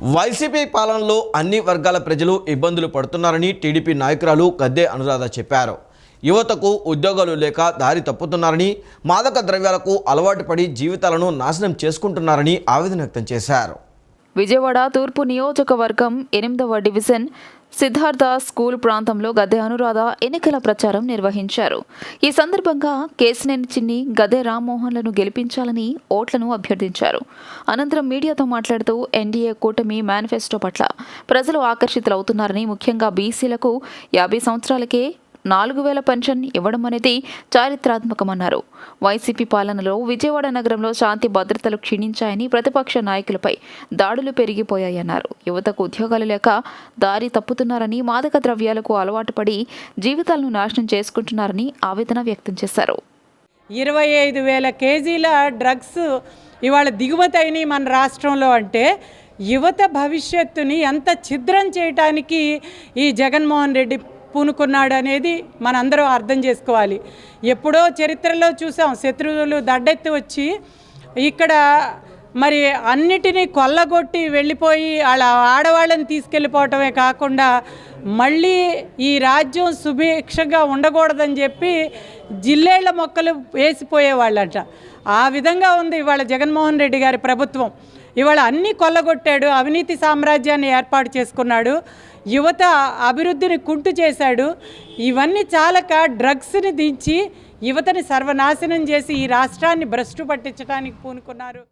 YCP పాలనలో అన్ని వర్గాల ప్రజలు ఇబ్బందులు పడుతున్నారని టీడీపీ నాయకురాలు గద్దె అనురాధ చెప్పారు. యువతకు ఉద్యోగాలు లేక దారి తప్పుతున్నారని మాదక ద్రవ్యాలకు అలవాటు పడి జీవితాలను నాశనం చేసుకుంటున్నారని ఆవేదన వ్యక్తం చేశారు. విజయవాడ తూర్పు నియోజకవర్గం ఎనిమిదవ డివిజన్ సిద్ధార్థ స్కూల్ ప్రాంతంలో గద్దె అనురాధ ఎన్నికల ప్రచారం నిర్వహించారు. ఈ సందర్భంగా కేసినేని చిన్ని గద్దె రామ్మోహన్లను గెలిపించాలని ఓట్లను అభ్యర్థించారు. అనంతరం మీడియాతో మాట్లాడుతూ ఎన్డీఏ కూటమి మేనిఫెస్టో పట్ల ప్రజలు ఆకర్షితులవుతున్నారని ముఖ్యంగా బీసీలకు యాభై సంవత్సరాలకే నాలుగు వేల పెన్షన్ ఇవ్వడం అనేది చారిత్రాత్మకమన్నారు. వైసీపీ పాలనలో విజయవాడ నగరంలో శాంతి భద్రతలు క్షీణించాయని ప్రతిపక్ష నాయకులపై దాడులు పెరిగిపోయాయన్నారు. యువతకు ఉద్యోగాలు లేక దారి తప్పుతున్నారని మాదక ద్రవ్యాలకు అలవాటు పడి జీవితాలను నాశనం చేసుకుంటున్నారని ఆవేదన వ్యక్తం చేశారు. ఇరవై ఐదు వేల కేజీల డ్రగ్స్ ఇవాళ దిగుమతి అయినాయి మన రాష్ట్రంలో అంటే యువత భవిష్యత్తుని ఎంత ఛిద్రం చేయటానికి ఈ జగన్మోహన్ రెడ్డి పూనుకున్నాడు అనేది మనందరం అర్థం చేసుకోవాలి. ఎప్పుడో చరిత్రలో చూసాం శత్రువులు దడ్డెత్తి వచ్చి ఇక్కడ మరి అన్నిటినీ కొల్లగొట్టి వెళ్ళిపోయి వాళ్ళ ఆడవాళ్ళని తీసుకెళ్ళిపోవటమే కాకుండా మళ్ళీ ఈ రాజ్యం సుభిక్షంగా ఉండకూడదని చెప్పి జిల్లేళ్ళ మొక్కలు వేసిపోయేవాళ్ళంట. ఆ విధంగా ఉంది ఇవాళ జగన్మోహన్ రెడ్డి గారి ప్రభుత్వం. ఇవాళ అన్నీ కొల్లగొట్టాడు అవినీతి సామ్రాజ్యాన్ని ఏర్పాటు చేసుకున్నాడు యువత అభివృద్ధిని కుంటు చేశాడు. ఇవన్నీ చాలక డ్రగ్స్ని దించి యువతని సర్వనాశనం చేసి ఈ రాష్ట్రాన్ని భ్రష్టు పట్టించడానికి పూనుకున్నారు.